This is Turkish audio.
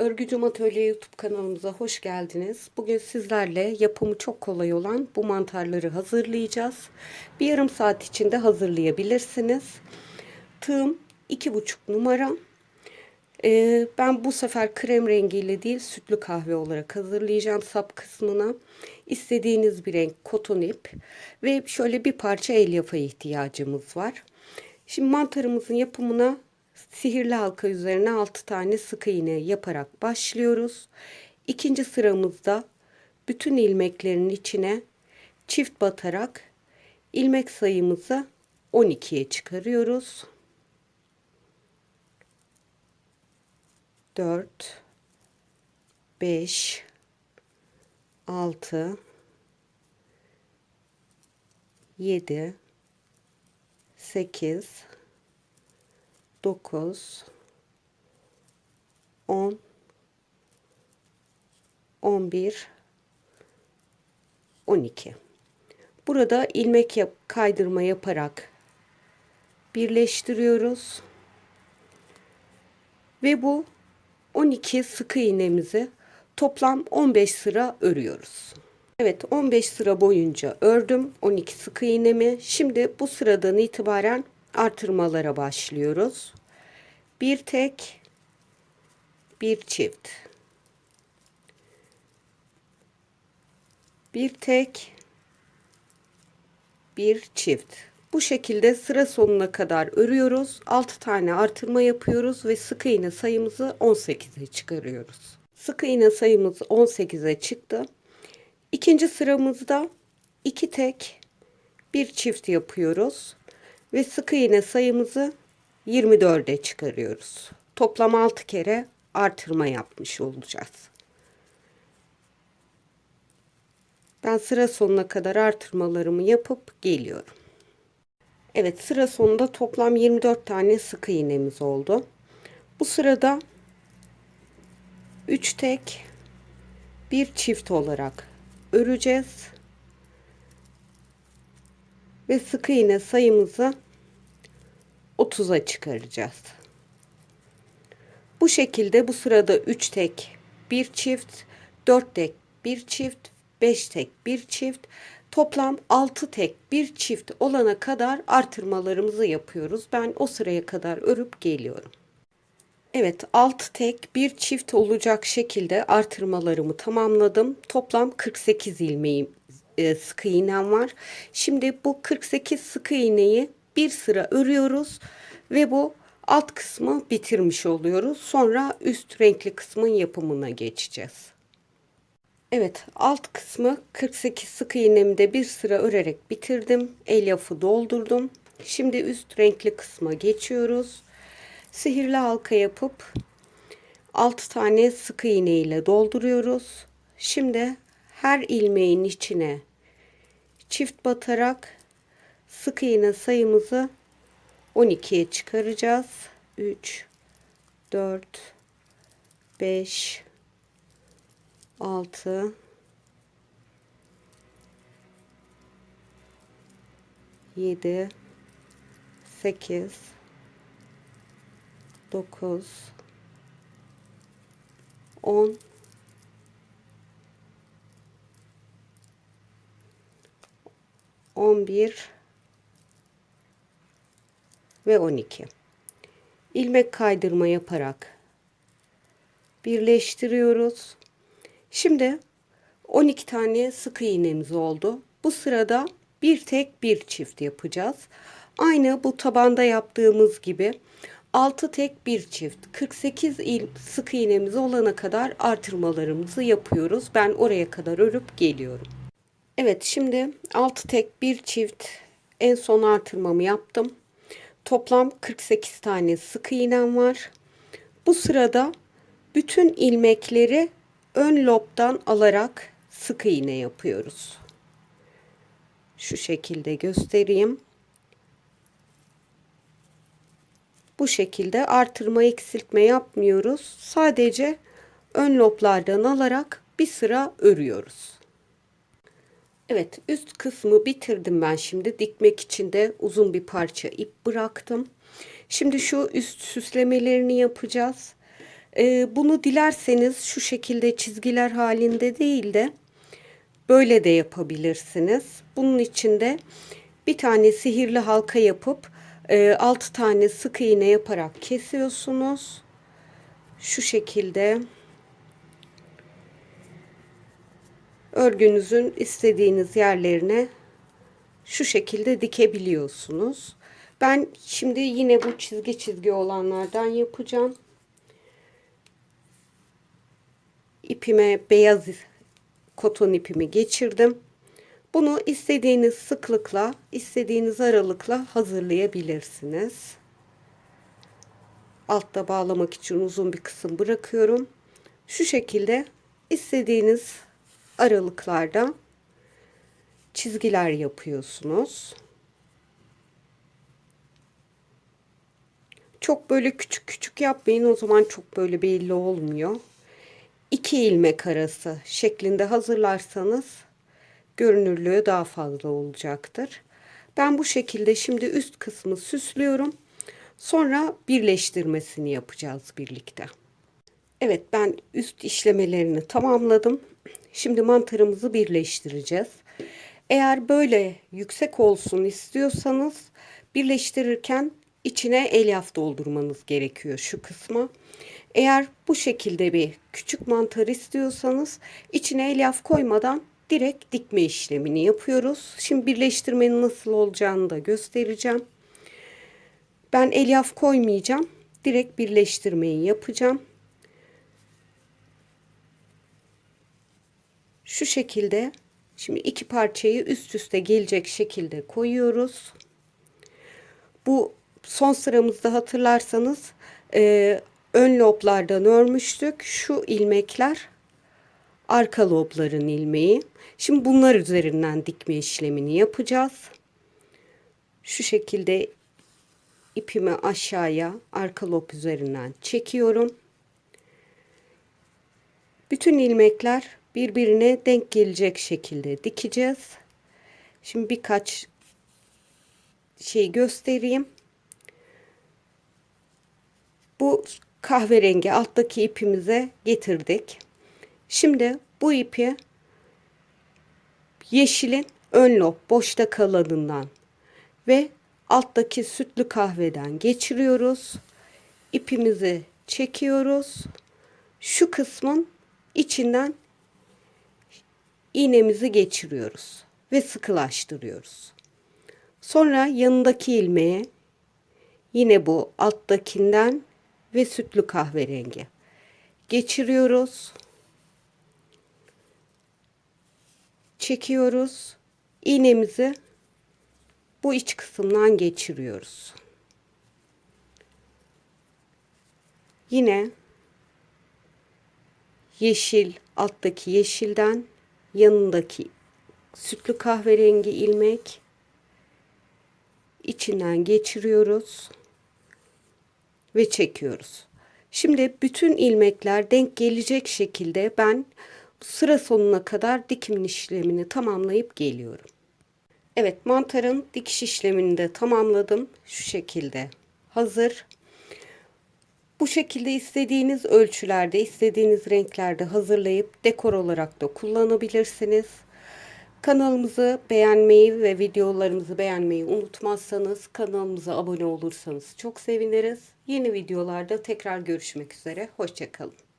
Örgücüm Atölye YouTube kanalımıza hoş geldiniz. Bugün sizlerle yapımı çok kolay olan bu mantarları hazırlayacağız. Bir yarım saat içinde hazırlayabilirsiniz. Tığım 2,5 numara. Ee, ben bu sefer krem rengiyle değil sütlü kahve olarak hazırlayacağım sap kısmına. İstediğiniz bir renk koton ip ve şöyle bir parça elyaf'a ihtiyacımız var. Şimdi mantarımızın yapımına sihirli halka üzerine 6 tane sık iğne yaparak başlıyoruz. İkinci sıramızda bütün ilmeklerin içine çift batarak ilmek sayımızı 12'ye çıkarıyoruz. 4 5 6 7 8 9 10 11 12 Burada ilmek yap kaydırma yaparak birleştiriyoruz. Ve bu 12 sık iğnemizi toplam 15 sıra örüyoruz. Evet 15 sıra boyunca ördüm 12 sık iğnemi. Şimdi bu sıradan itibaren artırmalara başlıyoruz. Bir tek, bir çift. Bir tek, bir çift. Bu şekilde sıra sonuna kadar örüyoruz. 6 tane artırma yapıyoruz ve sık iğne sayımızı 18'e çıkarıyoruz. Sık iğne sayımız 18'e çıktı. İkinci sıramızda iki tek, bir çift yapıyoruz ve sık iğne sayımızı 24'e çıkarıyoruz. Toplam 6 kere artırma yapmış olacağız. Ben sıra sonuna kadar artırmalarımı yapıp geliyorum. Evet sıra sonunda toplam 24 tane sık iğnemiz oldu. Bu sırada 3 tek bir çift olarak öreceğiz. Ve sık iğne sayımızı 30'a çıkaracağız. Bu şekilde bu sırada 3 tek, 1 çift, 4 tek, 1 çift, 5 tek, 1 çift, toplam 6 tek, 1 çift olana kadar artırmalarımızı yapıyoruz. Ben o sıraya kadar örüp geliyorum. Evet 6 tek bir çift olacak şekilde artırmalarımı tamamladım. Toplam 48 ilmeğim e, sık iğnem var. Şimdi bu 48 sık iğneyi bir sıra örüyoruz ve bu alt kısmı bitirmiş oluyoruz. Sonra üst renkli kısmın yapımına geçeceğiz. Evet alt kısmı 48 sık iğnemi de bir sıra örerek bitirdim. Elyafı doldurdum. Şimdi üst renkli kısma geçiyoruz. Sihirli halka yapıp 6 tane sık iğne ile dolduruyoruz. Şimdi her ilmeğin içine çift batarak sık iğne sayımızı 12'ye çıkaracağız. 3 4 5 6 7 8 9 10 11 ve 12 ilmek kaydırma yaparak birleştiriyoruz. Şimdi 12 tane sık iğnemiz oldu. Bu sırada bir tek bir çift yapacağız. Aynı bu tabanda yaptığımız gibi 6 tek bir çift 48 il sık iğnemiz olana kadar artırmalarımızı yapıyoruz. Ben oraya kadar örüp geliyorum. Evet şimdi 6 tek bir çift en son artırmamı yaptım. Toplam 48 tane sık iğnem var. Bu sırada bütün ilmekleri ön lobdan alarak sık iğne yapıyoruz. Şu şekilde göstereyim. Bu şekilde artırma eksiltme yapmıyoruz. Sadece ön loblardan alarak bir sıra örüyoruz. Evet üst kısmı bitirdim ben şimdi. Dikmek için de uzun bir parça ip bıraktım. Şimdi şu üst süslemelerini yapacağız. Ee, bunu dilerseniz şu şekilde çizgiler halinde değil de böyle de yapabilirsiniz. Bunun için de bir tane sihirli halka yapıp 6 tane sık iğne yaparak kesiyorsunuz. Şu şekilde örgünüzün istediğiniz yerlerine şu şekilde dikebiliyorsunuz. Ben şimdi yine bu çizgi çizgi olanlardan yapacağım. İpime beyaz koton ipimi geçirdim. Bunu istediğiniz sıklıkla, istediğiniz aralıkla hazırlayabilirsiniz. Altta bağlamak için uzun bir kısım bırakıyorum. Şu şekilde istediğiniz aralıklarda çizgiler yapıyorsunuz. Çok böyle küçük küçük yapmayın o zaman çok böyle belli olmuyor. 2 ilmek arası şeklinde hazırlarsanız görünürlüğü daha fazla olacaktır. Ben bu şekilde şimdi üst kısmı süslüyorum. Sonra birleştirmesini yapacağız birlikte. Evet ben üst işlemelerini tamamladım. Şimdi mantarımızı birleştireceğiz. Eğer böyle yüksek olsun istiyorsanız birleştirirken içine elyaf doldurmanız gerekiyor şu kısma. Eğer bu şekilde bir küçük mantar istiyorsanız içine elyaf koymadan direkt dikme işlemini yapıyoruz. Şimdi birleştirmenin nasıl olacağını da göstereceğim. Ben elyaf koymayacağım. Direkt birleştirmeyi yapacağım. Şu şekilde şimdi iki parçayı üst üste gelecek şekilde koyuyoruz. Bu son sıramızda hatırlarsanız e, ön loblardan örmüştük. Şu ilmekler arka lobların ilmeği. Şimdi bunlar üzerinden dikme işlemini yapacağız. Şu şekilde ipimi aşağıya arka lob üzerinden çekiyorum. Bütün ilmekler birbirine denk gelecek şekilde dikeceğiz. Şimdi birkaç şey göstereyim. Bu kahverengi alttaki ipimize getirdik. Şimdi bu ipi yeşilin ön lob boşta kalanından ve alttaki sütlü kahveden geçiriyoruz. İpimizi çekiyoruz. Şu kısmın içinden iğnemizi geçiriyoruz ve sıkılaştırıyoruz. Sonra yanındaki ilmeğe yine bu alttakinden ve sütlü kahverengi geçiriyoruz. Çekiyoruz. İğnemizi bu iç kısımdan geçiriyoruz. Yine yeşil alttaki yeşilden yanındaki sütlü kahverengi ilmek içinden geçiriyoruz ve çekiyoruz. Şimdi bütün ilmekler denk gelecek şekilde ben sıra sonuna kadar dikim işlemini tamamlayıp geliyorum. Evet mantarın dikiş işlemini de tamamladım. Şu şekilde hazır. Bu şekilde istediğiniz ölçülerde, istediğiniz renklerde hazırlayıp dekor olarak da kullanabilirsiniz. Kanalımızı beğenmeyi ve videolarımızı beğenmeyi unutmazsanız kanalımıza abone olursanız çok seviniriz. Yeni videolarda tekrar görüşmek üzere. Hoşçakalın.